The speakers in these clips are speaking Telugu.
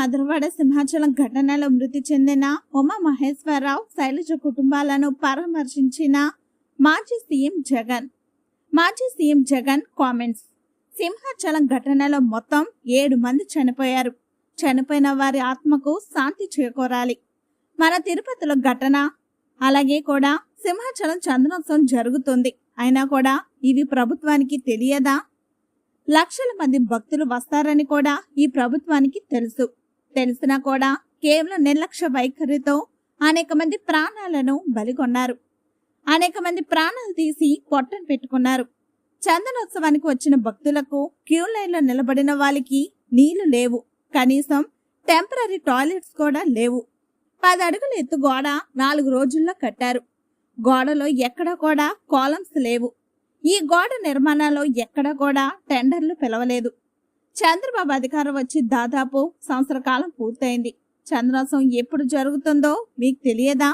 మధురవాడ సింహాచలం ఘటనలో మృతి చెందిన ఉమా మహేశ్వరరావు శైలజ కుటుంబాలను పరామర్శించిన మాజీ సీఎం జగన్. మాజీ సీఎం జగన్ కామెంట్స్. సింహాచలం ఘటనలో మొత్తం ఏడు మంది చనిపోయారు. చనిపోయిన వారి ఆత్మకు శాంతి చేకూరాలి. మన తిరుపతిలో ఘటన. అలాగే కూడా సింహాచలం చందనోత్సవం జరుగుతుంది. అయినా కూడా ఇవి ప్రభుత్వానికి తెలియదా? లక్షల మంది భక్తులు వస్తారని కూడా ఈ ప్రభుత్వానికి తెలుసు. తెలిసినా కూడా కేవలం నిర్లక్ష్య వైఖరితో అనేక మంది ప్రాణాలను బలికొన్నారు అనేక మంది ప్రాణాలు తీసి పొట్టను పెట్టుకున్నారు. చందనోత్సవానికి వచ్చిన భక్తులకు క్యూ లైన్లో నిలబడిన వాళ్ళకి నీళ్ళు లేవు. కనీసం టెంపరీ టాయిలెట్స్ కూడా లేవు. పది అడుగుల ఎత్తు గోడ నాలుగు రోజుల్లో కట్టారు. గోడలో ఎక్కడ కూడా కాలమ్స్ లేవు. ఈ గోడ నిర్మాణంలో ఎక్కడా కూడా టెండర్లు పిలవలేదు. చంద్రబాబు అధికారం వచ్చి దాదాపు సంవత్సర కాలం పూర్తయింది. చంద్రోత్సవం ఎప్పుడు జరుగుతుందో మీకు తెలియదా?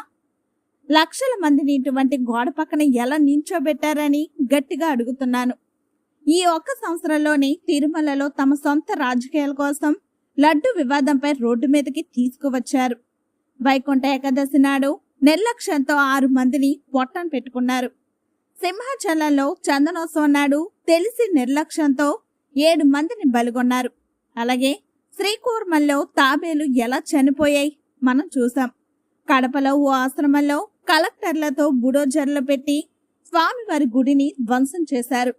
లక్షల మందిని ఇటువంటి గోడ పక్కన ఎలా నించోబెట్టారని గట్టిగా అడుగుతున్నాను. ఈ ఒక్క సంవత్సరంలోనే తిరుమలలో తమ సొంత రాజకీయాల కోసం లడ్డు వివాదంపై రోడ్డు మీదకి తీసుకువచ్చారు. వైకుంఠ ఏకాదశి నాడు నిర్లక్ష్యంతో ఆరు మందిని పొట్టను పెట్టుకున్నారు. సింహాచలంలో చందనోత్సవం నాడు తెలిసి నిర్లక్ష్యంతో ఏడు మందిని బలిగొన్నారు. అలాగే శ్రీకూర్మల్లో తాబేలు ఎలా చనిపోయాయి మనం చూసాం. కడపలో ఓ ఆశ్రమంలో కలెక్టర్లతో బుడోజర్లు పెట్టి స్వామివారి గుడిని ధ్వంసం చేశారు.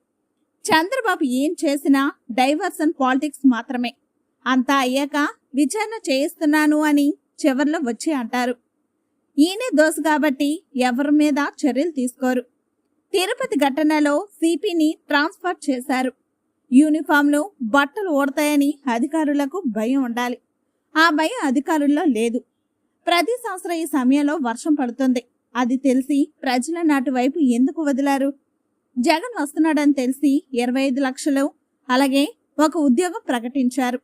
చంద్రబాబు ఏం చేసినా డైవర్సన్ పాలిటిక్స్ మాత్రమే. అంతా అయ్యాక విచారణ చేయిస్తున్నాను అని చివర్లో వచ్చి అంటారు. ఈయనే దోశ కాబట్టి ఎవరి మీద చర్యలు తీసుకోరు. తిరుపతి ఘటనలో సిపిని ట్రాన్స్ఫర్ చేశారు. యూనిఫామ్లు బట్టలు ఓడతాయని అధికారులకు భయం ఉండాలి. ఆ భయం అధికారుల్లో లేదు. ప్రతి సంవత్సరం ఈ సమయంలో వర్షం పడుతుంది. అది తెలిసి ప్రజల నాటు వైపు ఎందుకు వదిలారు? జగన్ వస్తున్నాడని తెలిసి ఇరవై ఐదు లక్షలు అలాగే ఒక ఉద్యోగం ప్రకటించారు.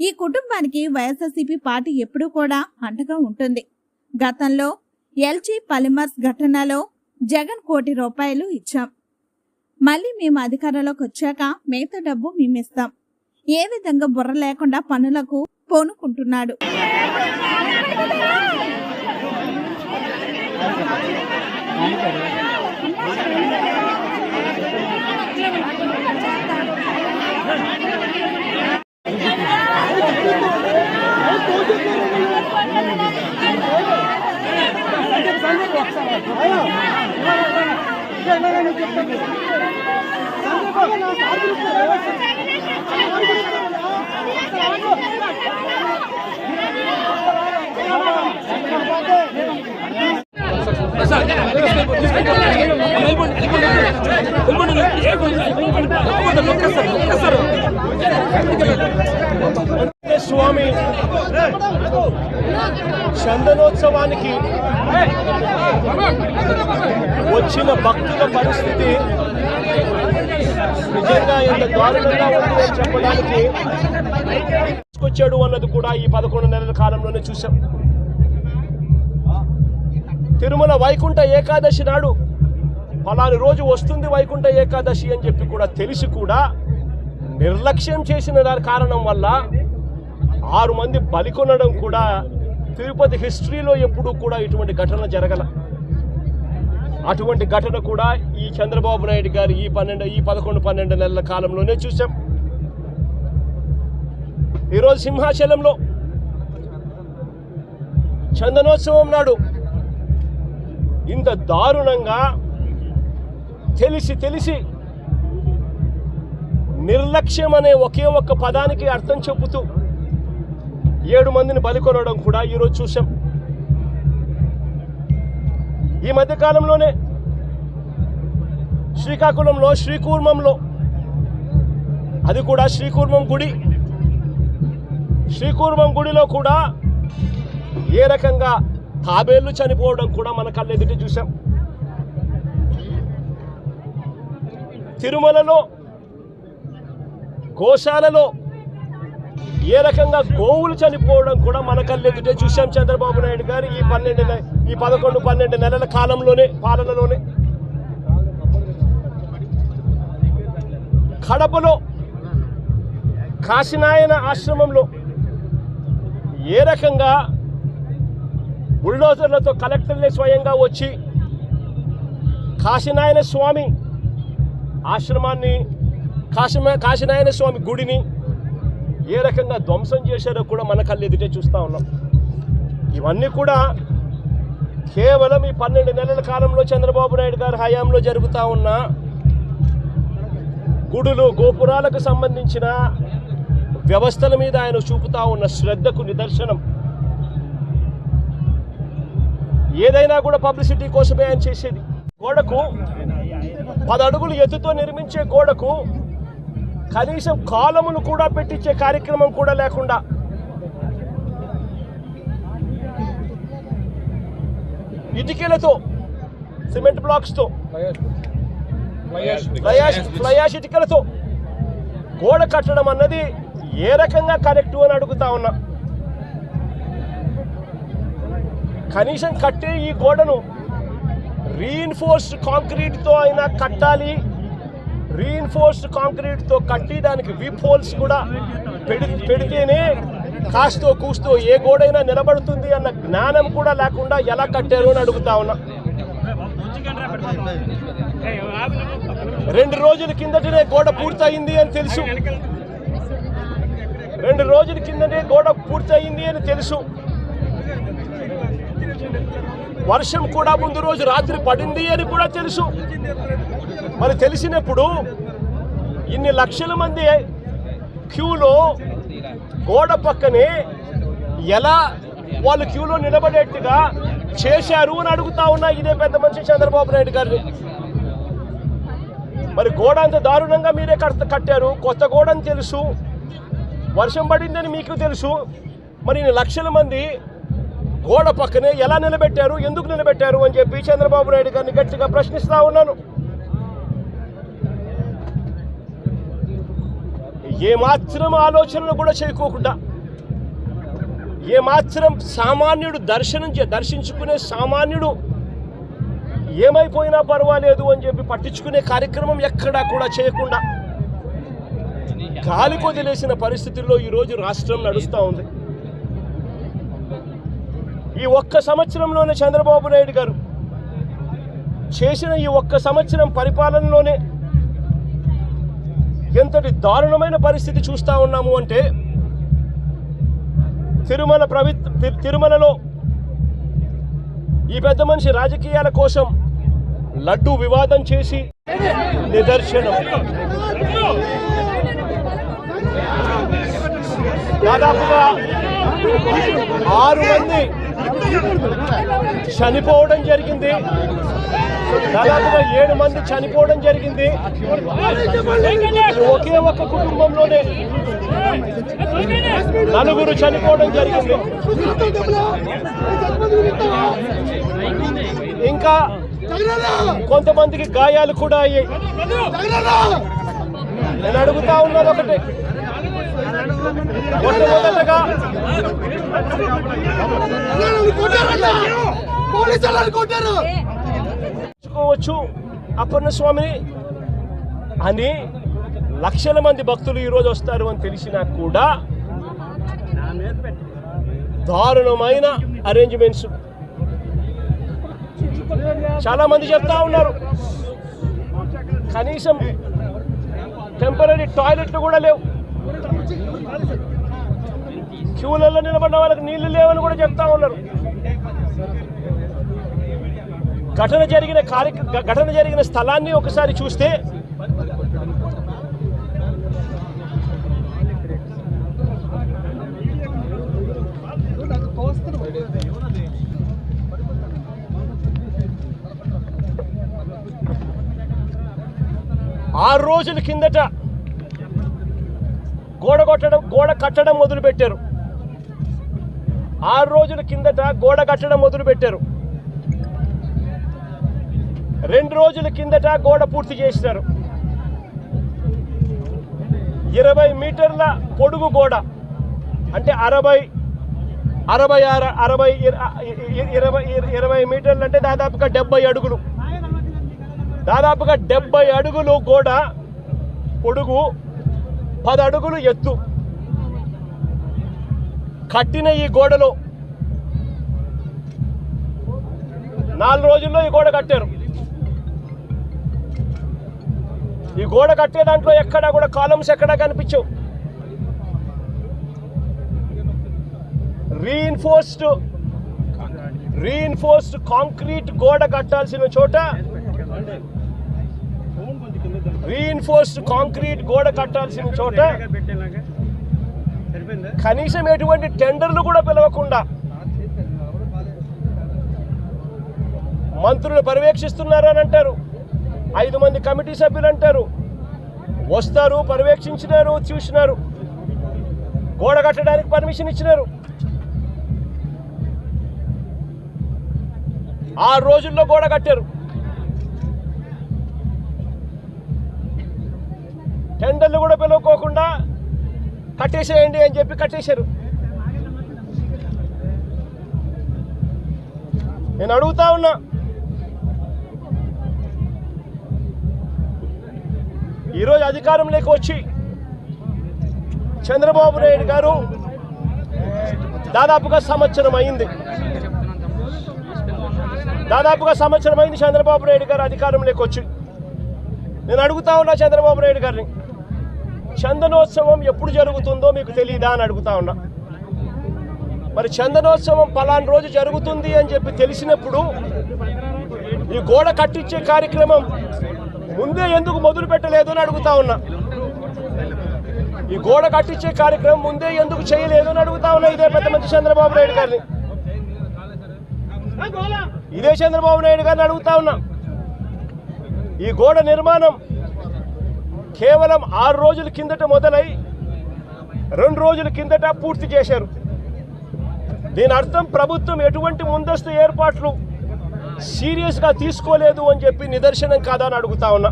ఈ కుటుంబానికి వైఎస్ఆర్సీపీ పార్టీ ఎప్పుడూ కూడా అండగా ఉంటుంది. గతంలో ఎల్జీ పలిమర్స్ ఘటనలో జగన్ కోటి రూపాయలు ఇచ్చాం. మళ్ళీ మేము అధికారంలోకి వచ్చాక మిగతా డబ్బు మేమిస్తాం. ఏ విధంగా బుర్ర లేకుండా పనులకు పోనుకుంటున్నాడు. స్వామి చందనోత్సవానికి వచ్చిన భక్తుల పరిస్థితి నిజంగా ఎంత దారుణంగా ఉంది అని చెప్పడానికి తీసుకొచ్చాడు అన్నది కూడా ఈ పదకొండు నెలల కాలంలోనే చూసాం తిరుమల వైకుంఠ ఏకాదశి నాడు పలాని రోజు వస్తుంది వైకుంఠ ఏకాదశి అని చెప్పి కూడా తెలిసి కూడా నిర్లక్ష్యం చేసిన దాని కారణం వల్ల ఆరు మంది బలికొనడం కూడా తిరుపతి హిస్టరీలో ఎప్పుడూ కూడా ఇటువంటి ఘటన జరగల. అటువంటి ఘటన కూడా ఈ చంద్రబాబు నాయుడు గారి ఈ పన్నెండు ఈ పదకొండు పన్నెండు నెలల కాలంలోనే చూసాం ఈరోజు సింహాచలంలో చందనోత్సవం నాడు ఇంత దారుణంగా తెలిసి తెలిసి నిర్లక్ష్యం అనే ఒకే ఒక్క పదానికి అర్థం చెబుతూ ఏడు మందిని బలికొనడం కూడా ఈరోజు చూసాం ఈ మధ్య కాలంలోనే శ్రీకాకుళంలో శ్రీకూర్మంలో అది కూడా శ్రీకూర్మం గుడి. శ్రీకూర్మం గుడిలో కూడా ఏ రకంగా తాబేళ్ళు చనిపోవడం కూడా మన కళ్ళెదుటి చూసాం తిరుమలలో గోశాలలో ఏ రకంగా గోవులు చనిపోవడం కూడా మన కళ్ళెదుటే చూశాం చంద్రబాబు నాయుడు గారు ఈ పన్నెండు ఈ పదకొండు పన్నెండు నెలల కాలంలోనే పాలనలోనే. కడపలో కాశీనాయన ఆశ్రమంలో ఏ రకంగా బుల్డోజర్లతో కలెక్టర్లే స్వయంగా వచ్చి కాశీనాయన స్వామి ఆశ్రమాన్ని కాశీమ కాశీనాయన స్వామి గుడిని ఏ రకంగా ధ్వంసం చేశారో కూడా మన కళ్ళు ఎదుటే చూస్తూ ఉన్నాం. ఇవన్నీ కూడా కేవలం ఈ పన్నెండు నెలల కాలంలో చంద్రబాబు నాయుడు గారి హయాంలో జరుగుతూ ఉన్న గుడులు గోపురాలకు సంబంధించిన వ్యవస్థల మీద ఆయన చూపుతా ఉన్న శ్రద్ధకు నిదర్శనం. ఏదైనా కూడా పబ్లిసిటీ కోసమే ఆయన చేసేది. గోడకు పది అడుగులు ఎత్తుతో నిర్మించే గోడకు కనీసం కాలమును కూడా పెట్టించే కార్యక్రమం కూడా లేకుండా. ఇటుకలతో సిమెంట్ బ్లాక్స్తో ఫ్లయాష్ ఫ్లయాష్ ఇటుకలతో గోడ కట్టడం అన్నది ఏ రకంగా కరెక్ట్ అని అడుగుతా ఉన్నా. కనీసం కట్టే ఈ గోడను రీఇన్ఫోర్స్డ్ కాంక్రీట్తో అయినా కట్టాలి. రీఇన్ఫోర్స్డ్ కాంక్రీట్తో కట్టి దానికి విప్ హోల్స్ కూడా పెడి పెడితేనే కాస్తో కూస్తో ఏ గోడైనా నిలబడుతుంది అన్న జ్ఞానం కూడా లేకుండా ఎలా కట్టారు అని అడుగుతా ఉన్నా. రెండు రోజుల కిందటనే గోడ పూర్తయింది అని తెలుసు. రెండు రోజుల కిందనే గోడ పూర్తయింది అని తెలుసు. వర్షం కూడా ముందు రోజు రాత్రి పడింది అని కూడా తెలుసు. మరి తెలిసినప్పుడు ఇన్ని లక్షల మంది క్యూలో గోడ పక్కనే ఎలా వాళ్ళు క్యూలో నిలబడేట్టుగా చేశారు అని అడుగుతా ఉన్నా ఇదే పెద్ద మనిషి చంద్రబాబు నాయుడు గారిని. మరి గోడ అంత దారుణంగా మీరే కడత కట్టారు. కొత్త గోడ అని తెలుసు. వర్షం పడిందని మీకు తెలుసు. మరి ఇన్ని లక్షల మంది గోడ పక్కనే ఎలా నిలబెట్టారు? ఎందుకు నిలబెట్టారు? అని చెప్పి చంద్రబాబు నాయుడు గారిని గట్టిగా ప్రశ్నిస్తా ఉన్నాను. ఏమాత్రం ఆలోచనలు కూడా చేయకోకుండా ఏమాత్రం సామాన్యుడు దర్శనం చే- దర్శించుకునే సామాన్యుడు ఏమైపోయినా పర్వాలేదు అని చెప్పి పట్టించుకునే కార్యక్రమం ఎక్కడా కూడా చేయకుండా గాలి కొదిలేసిన పరిస్థితుల్లో ఈరోజు రాష్ట్రం నడుస్తూ ఉంది. ఈ ఒక్క సంవత్సరంలోనే చంద్రబాబు నాయుడు గారు చేసిన ఈ ఒక్క సంవత్సరం పరిపాలనలోనే ఎంతటి దారుణమైన పరిస్థితి చూస్తా ఉన్నాము అంటే తిరుమల ప్రవి తిరుమలలో ఈ పెద్ద మనిషి రాజకీయాల కోసం లడ్డు వివాదం చేసి నిదర్శనం. దాదాపుగా ఆరు మంది చనిపోవడం జరిగింది. దాదాపుగా ఏడు మంది చనిపోవడం జరిగింది. ఒకే ఒక్క కుటుంబంలోనే నలుగురు చనిపోవడం జరిగింది. ఇంకా కొంతమందికి గాయాలు కూడా అయ్యాయి. నేను అడుగుతా ఉన్నాను ఒకటి. మొట్టమొదటగా పోలీసులు అప్పన్న స్వామిని అని లక్షల మంది భక్తులు ఈరోజు వస్తారు అని తెలిసినా కూడా దారుణమైన అరేంజ్మెంట్స్ చాలా మంది చెప్తా ఉన్నారు. కనీసం టెంపరీ టాయిలెట్లు కూడా లేవు. క్యూలలో నిలబడిన వాళ్ళకి నీళ్ళు లేవని కూడా చెప్తా ఉన్నారు. ఘటన జరిగిన కార్య ఘటన జరిగిన స్థలాన్ని ఒకసారి చూస్తే ఆరు రోజుల కిందట గోడ కొట్టడం గోడ కట్టడం మొదలు పెట్టారు ఆరు రోజుల కిందట గోడ కట్టడం మొదలుపెట్టారు. రెండు రోజుల కిందట గోడ పూర్తి చేసినారు. ఇరవై మీటర్ల పొడుగు గోడ అంటే అరవై అరవై ఆరు అరవై ఇరవై ఇరవై మీటర్లు అంటే దాదాపుగా డెబ్బై అడుగులు. దాదాపుగా డెబ్బై అడుగులు గోడ పొడుగు పది అడుగులు ఎత్తు. కట్టిన ఈ గోడలో. నాలుగు రోజుల్లో ఈ గోడ కట్టారు. ఈ గోడ కట్టే దాంట్లో ఎక్కడా కూడా కాలమ్స్ ఎక్కడా కనిపించవు. రీఇన్ఫోర్స్డ్ రీఇన్ఫోర్స్డ్ కాంక్రీట్ గోడ కట్టాల్సిన చోట రీఇన్ఫోర్స్డ్ కాంక్రీట్ గోడ కట్టాల్సిన చోట కనీసం ఎటువంటి టెండర్లు కూడా పిలవకుండా మంత్రులు పర్యవేక్షిస్తున్నారు అని అంటారు. ఐదు మంది కమిటీ సభ్యులు అంటారు. వస్తారు పర్యవేక్షించినారు చూసినారు. గోడ కట్టడానికి పర్మిషన్ ఇచ్చినారు. ఆరు రోజుల్లో గోడ కట్టారు. టెండర్లు కూడా పిలువకోకుండా కట్టేసేయండి అని చెప్పి కట్టేశారు. నేను అడుగుతా ఉన్నా. ఈరోజు అధికారంలోకి వచ్చి చంద్రబాబు నాయుడు గారు దాదాపుగా సంవత్సరం అయింది. దాదాపుగా సంవత్సరం అయింది చంద్రబాబు నాయుడు గారు అధికారంలోకి వచ్చి. నేను అడుగుతా ఉన్నా చంద్రబాబు నాయుడు గారిని. చందనోత్సవం ఎప్పుడు జరుగుతుందో మీకు తెలియదా అని అడుగుతా ఉన్నా. మరి చందనోత్సవం పలానా రోజు జరుగుతుంది అని చెప్పి తెలిసినప్పుడు ఈ గోడ కట్టించే కార్యక్రమం ముందే ఎందుకు మొదలు పెట్టలేదు అని అడుగుతా ఉన్నా. ఈ గోడ కట్టించే కార్యక్రమం ముందే ఎందుకు చేయలేదు అని అడుగుతా ఉన్నా ఇదే పెద్ద మంచి చంద్రబాబు నాయుడు గారిని. ఇదే చంద్రబాబు నాయుడు గారిని అడుగుతా ఉన్నా. ఈ గోడ నిర్మాణం కేవలం ఆరు రోజుల కిందట మొదలై రెండు రోజుల కిందట పూర్తి చేశారు. దీని అర్థం ప్రభుత్వం ఎటువంటి ముందస్తు ఏర్పాట్లు సీరియస్గా తీసుకోలేదు అని చెప్పి నిదర్శనం కాదా అని అడుగుతా ఉన్నా.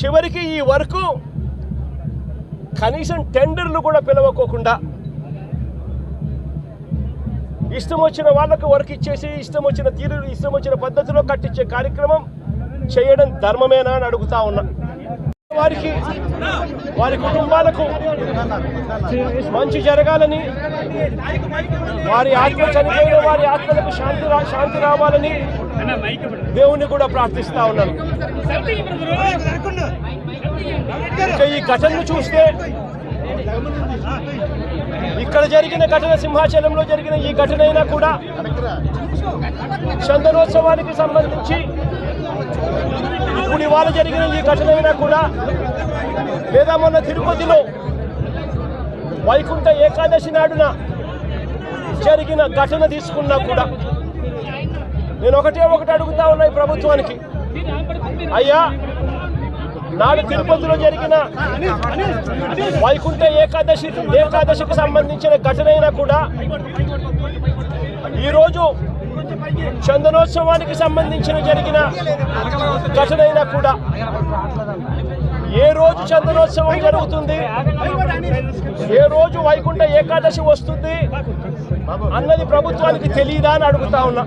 చివరికి ఈ వరకు కనీసం టెండర్లు కూడా పిలవకోకుండా ఇష్టం వచ్చిన వాళ్ళకు వర్క్ ఇచ్చేసి ఇష్టం వచ్చిన తీరు ఇష్టం వచ్చిన పద్ధతిలో కట్టించే కార్యక్రమం చేయడం ధర్మమేనా అని అడుగుతా ఉన్నా. వారికి వారి కుటుంబాలకు మంచి జరగాలని వారి ఆత్మ చనిపోయిన వారి ఆత్మలకు శాంతి శాంతి రావాలని దేవుణ్ణి కూడా ప్రార్థిస్తా ఉన్నాను. ఈ ఘటనను చూస్తే ఇక్కడ జరిగిన ఘటన సింహాచలంలో జరిగిన ఈ ఘటన అయినా కూడా చందనోత్సవానికి సంబంధించి ఇప్పుడు ఇవాళ జరిగిన ఈ ఘటనైనా కూడా లేదా మొన్న తిరుపతిలో వైకుంఠ ఏకాదశి నాడున జరిగిన ఘటన తీసుకున్నా కూడా నేను ఒకటే ఒకటి అడుగుతా ఉన్నా ఈ ప్రభుత్వానికి. అయ్యా నాడు తిరుపతిలో జరిగిన వైకుంఠ ఏకాదశి ఏకాదశికి సంబంధించిన ఘటన అయినా కూడా ఈరోజు చందనోత్సవానికి సంబంధించిన జరిగిన ఘటన అయినా కూడా. ఏ రోజు చందనోత్సవం జరుగుతుంది? ఏ రోజు వైకుంఠ ఏకాదశి వస్తుంది? అన్నది ప్రభుత్వానికి తెలియదా అని అడుగుతా ఉన్నా.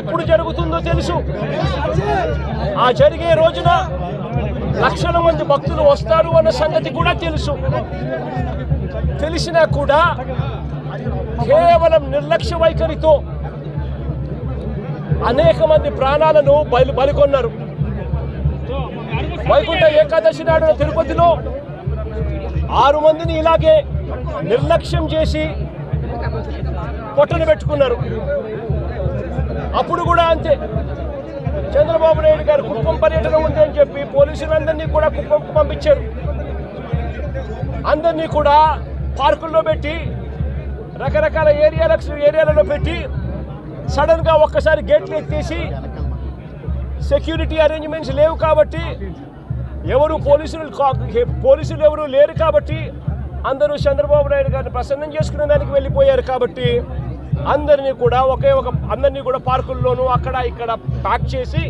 ఎప్పుడు జరుగుతుందో తెలుసు. ఆ జరిగే రోజున లక్షల మంది భక్తులు వస్తారు అన్న సంగతి కూడా తెలుసు. తెలిసినా కూడా కేవలం నిర్లక్ష్య వైఖరితో అనేక మంది ప్రాణాలను బలి బలికొన్నారు. వైకుంఠ ఏకాదశి నాడు తిరుపతిలో ఆరు మందిని ఇలాగే నిర్లక్ష్యం చేసి పొట్టను పెట్టుకున్నారు. అప్పుడు కూడా అంతే. చంద్రబాబు నాయుడు గారు కుప్పం పర్యటన ఉంది అని చెప్పి పోలీసులందరినీ కూడా కుప్పంకు పంపించారు. అందరినీ కూడా పార్కుల్లో పెట్టి రకరకాల ఏరియాలకు ఏరియాలలో పెట్టి సడన్గా ఒక్కసారి గేట్లు ఎత్తేసి సెక్యూరిటీ అరేంజ్మెంట్స్ లేవు కాబట్టి ఎవరు పోలీసులు కా- పోలీసులు ఎవరు లేరు కాబట్టి అందరూ చంద్రబాబు నాయుడు గారిని ప్రసన్నం చేసుకునే దానికి వెళ్ళిపోయారు కాబట్టి అందరినీ కూడా ఒకే ఒక అందరినీ కూడా పార్కుల్లోనూ అక్కడ ఇక్కడ ప్యాక్ చేసి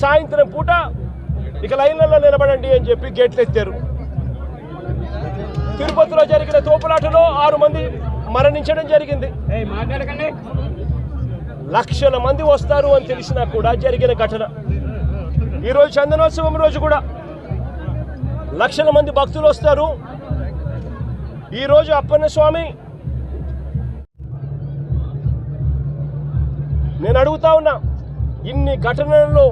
సాయంత్రం పూట ఇక లైన్లలో నిలబడండి అని చెప్పి గేట్లు ఎత్తారు. తిరుపతిలో జరిగిన తోపులాటలో ఆరు మంది మరణించడం జరిగింది. లక్షల మంది వస్తారు అని తెలిసినా కూడా జరిగిన ఘటన. ఈరోజు చందనోత్సవం రోజు కూడా లక్షల మంది భక్తులు వస్తారు. ఈరోజు అప్పన్న స్వామి నేను అడుగుతా ఉన్నా ఇన్ని ఘటనల్లో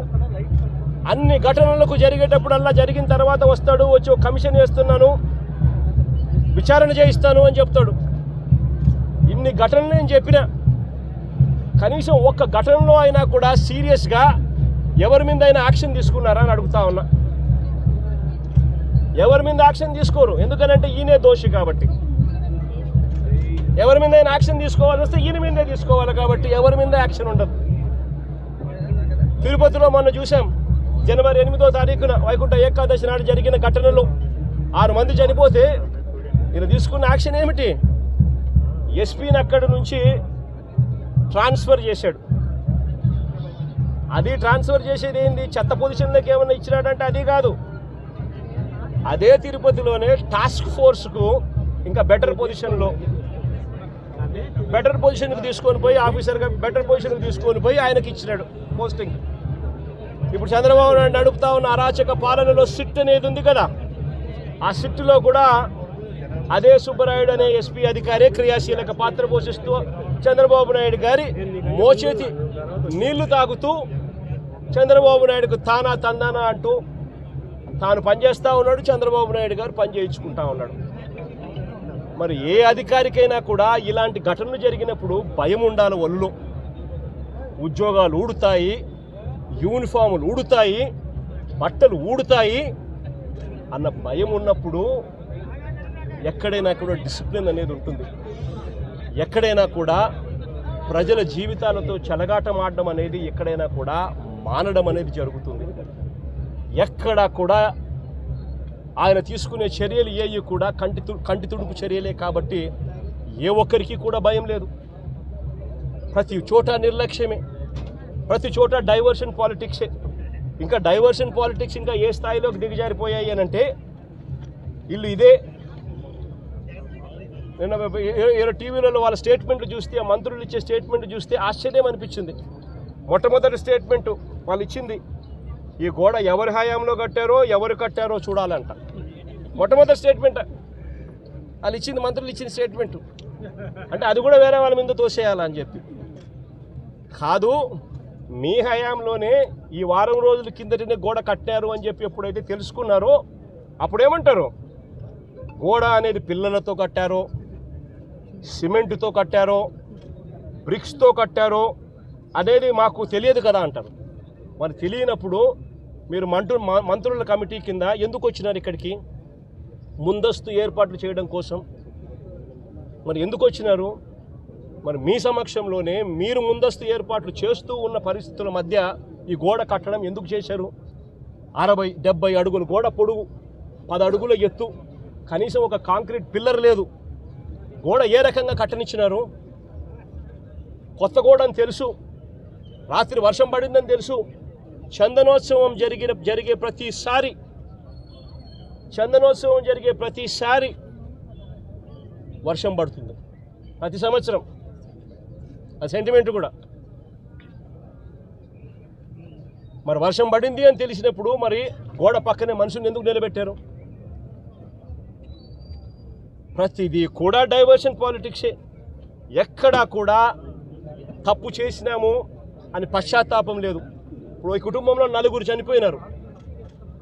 అన్ని ఘటనలకు జరిగేటప్పుడల్లా జరిగిన తర్వాత వస్తాడు వచ్చి ఒక కమిషన్ వేస్తున్నాను. విచారణ చేయిస్తాను అని చెప్తాడు. ఇన్ని ఘటనలు నేను చెప్పిన. కనీసం ఒక్క ఘటనలో అయినా కూడా సీరియస్గా ఎవరి మీద అయినా యాక్షన్ తీసుకున్నారా అని అడుగుతా ఉన్నా. ఎవరి మీద యాక్షన్ తీసుకోరు. ఎందుకనంటే ఈయనే దోషి కాబట్టి. ఎవరి మీద అయినా యాక్షన్ తీసుకోవాలి వస్తే ఈయన మీదే తీసుకోవాలి కాబట్టి ఎవరి మీద యాక్షన్ ఉండదు. తిరుపతిలో మొన్న చూసాం జనవరి ఎనిమిదో తారీఖున వైకుంఠ ఏకాదశి నాడు జరిగిన ఘటనలో. ఆరు మంది చనిపోతే ఈయన తీసుకున్న యాక్షన్ ఏమిటి? ఎస్పీని అక్కడి నుంచి ట్రాన్స్ఫర్ చేశాడు. అది ట్రాన్స్ఫర్ చేసేది ఏంది? చెత్త పొజిషన్లోకి ఏమన్నా ఇచ్చినాడంటే అది కాదు. అదే తిరుపతిలోనే టాస్క్ ఫోర్స్కు ఇంకా బెటర్ పొజిషన్లో బెటర్ పొజిషన్కి తీసుకొని పోయి ఆఫీసర్గా బెటర్ పొజిషన్కి తీసుకొని పోయి ఆయనకి ఇచ్చినాడు పోస్టింగ్ ఇప్పుడు చంద్రబాబు నాయుడు నడుపుతా ఉన్న అరాచక పాలనలో సిట్ అనేది ఉంది కదా. ఆ సిట్టులో కూడా అదే సుబ్బరాయుడు అనే ఎస్పీ అధికారి క్రియాశీలక పాత్ర పోషిస్తూ చంద్రబాబు నాయుడు గారి మోచేతి నీళ్ళు తాగుతూ చంద్రబాబు నాయుడుకు తానా తందానా అంటూ తాను పనిచేస్తూ ఉన్నాడు చంద్రబాబు నాయుడు గారు పని చేయించుకుంటా ఉన్నాడు. మరి ఏ అధికారికైనా కూడా ఇలాంటి ఘటనలు జరిగినప్పుడు భయం ఉండాలి ఒళ్ళు. ఉద్యోగాలు ఊడుతాయి యూనిఫాములు ఊడుతాయి బట్టలు ఊడుతాయి అన్న భయం ఉన్నప్పుడు ఎక్కడైనా కూడా డిసిప్లిన్ అనేది ఉంటుంది. ఎక్కడైనా కూడా ప్రజల జీవితాలతో చెలగాటం ఆడడం అనేది ఎక్కడైనా కూడా మానడం అనేది జరుగుతుంది. ఎక్కడా కూడా ఆయన తీసుకునే చర్యలు ఏవి కూడా కంటి కంటి తుడుపు చర్యలే కాబట్టి ఏ ఒక్కరికి కూడా భయం లేదు. ప్రతి చోట నిర్లక్ష్యమే. ప్రతి చోట డైవర్షన్ పాలిటిక్సే. ఇంకా డైవర్షన్ పాలిటిక్స్ ఇంకా ఏ స్థాయిలోకి దిగజారిపోయాయి అని అంటే వీళ్ళు ఇదే. నిన్న టీవీలలో వాళ్ళ స్టేట్మెంట్లు చూస్తే ఆ మంత్రులు ఇచ్చే స్టేట్మెంట్ చూస్తే ఆశ్చర్యం అనిపించింది. మొట్టమొదటి స్టేట్మెంట్ వాళ్ళు ఇచ్చింది ఈ గోడ ఎవరి హయాంలో కట్టారో ఎవరు కట్టారో చూడాలంట. మొట్టమొదటి స్టేట్మెంట్ వాళ్ళు ఇచ్చింది మంత్రులు ఇచ్చిన స్టేట్మెంట్. అంటే అది కూడా వేరే వాళ్ళ మీద తోసేయాలని చెప్పి. కాదు మీ హయాంలోనే ఈ వారం రోజుల కిందటనే గోడ కట్టారు అని చెప్పి ఎప్పుడైతే తెలుసుకున్నారో అప్పుడేమంటారు? గోడ అనేది పిల్లలతో కట్టారో సిమెంట్తో కట్టారో బ్రిక్స్తో కట్టారో అనేది మాకు తెలియదు కదా అంటారు. మరి తెలియనప్పుడు మీరు మంటు మ- మంత్రుల కమిటీ కింద ఎందుకు వచ్చినారు ఇక్కడికి? ముందస్తు ఏర్పాట్లు చేయడం కోసం. మరి ఎందుకు వచ్చినారు? మరి మీ సమక్షంలోనే మీరు ముందస్తు ఏర్పాట్లు చేస్తూ ఉన్న పరిస్థితుల మధ్య ఈ గోడ కట్టడం ఎందుకు చేశారు? అరవై డెబ్బై అడుగులు గోడ పొడుగు పది అడుగుల ఎత్తు. కనీసం ఒక కాంక్రీట్ పిల్లర్ లేదు. గోడ ఏ రకంగా కట్టనిచ్చినారు? కొత్త గోడ అని తెలుసు. రాత్రి వర్షం పడిందని తెలుసు. చందనోత్సవం జరిగిన జరిగే ప్రతిసారి చందనోత్సవం జరిగే ప్రతిసారి వర్షం పడుతుంది. ప్రతి సంవత్సరం. ఆ సెంటిమెంట్ కూడా. మరి వర్షం పడింది అని తెలిసినప్పుడు మరి గోడ పక్కనే మనుషుని ఎందుకు నిలబెట్టారు? ప్రతిదీ కూడా డైవర్షన్ పాలిటిక్సే. ఎక్కడా కూడా తప్పు చేసినాము అని పశ్చాత్తాపం లేదు. ఇప్పుడు ఈ కుటుంబంలో నలుగురు చనిపోయినారు.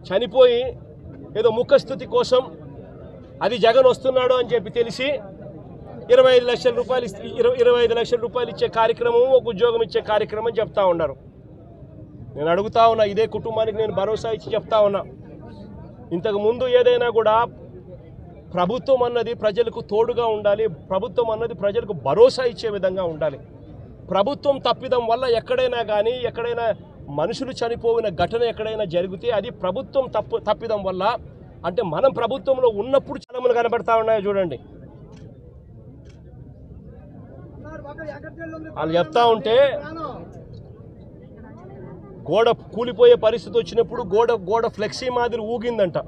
చనిపోయి ఏదో ముఖస్థుతి కోసం అది జగన్ వస్తున్నాడు అని చెప్పి తెలిసి ఇరవై ఐదు లక్షల రూపాయలు ఇరవై ఇరవై ఐదు లక్షల రూపాయలు ఇచ్చే కార్యక్రమం ఒక ఉద్యోగం ఇచ్చే కార్యక్రమం చెప్తా ఉన్నారు. నేను అడుగుతా ఉన్నా ఇదే కుటుంబానికి నేను భరోసా ఇచ్చి చెప్తా ఉన్నా. ఇంతకు ముందు ఏదైనా కూడా ప్రభుత్వం అన్నది ప్రజలకు తోడుగా ఉండాలి ప్రభుత్వం అన్నది ప్రజలకు భరోసా ఇచ్చే విధంగా ఉండాలి. ప్రభుత్వం తప్పిదం వల్ల ఎక్కడైనా కానీ ఎక్కడైనా మనుషులు చనిపోయిన ఘటన ఎక్కడైనా జరిగితే అది ప్రభుత్వం తప్పు తప్పిదం వల్ల అంటే మనం ప్రభుత్వంలో ఉన్నప్పుడు చలములు కనబడతా ఉన్నాయో చూడండి. వాళ్ళు చెప్తా ఉంటే గోడ కూలిపోయే పరిస్థితి వచ్చినప్పుడు గోడ గోడ ఫ్లెక్సీ మాదిరి ఊగిందంట.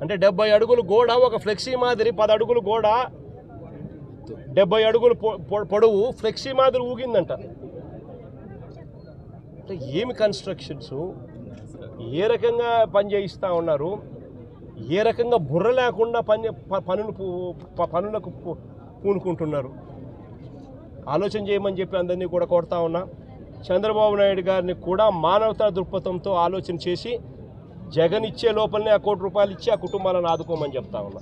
అంటే డెబ్బై అడుగులు గోడ ఒక ఫ్లెక్సీ మాదిరి పది అడుగులు గోడ. డెబ్బై అడుగులు పొడవు ఫ్లెక్సీ మాదిరి ఊగిందంట. అంటే ఏమి కన్స్ట్రక్షన్స్ ఏ రకంగా పని చేయిస్తూ ఉన్నారు? ఏ రకంగా బుర్ర లేకుండా పని పనులు పనులకు పూనుకుంటున్నారు? ఆలోచన చేయమని చెప్పి అందరినీ కూడా కోరుతా ఉన్నా. చంద్రబాబు నాయుడు గారిని కూడా మానవతా దృక్పథంతో ఆలోచన చేసి జగన్ ఇచ్చే లోపలనే ఆ కోటి రూపాయలు ఇచ్చి ఆ కుటుంబాలను ఆదుకోమని చెప్తా ఉన్నా.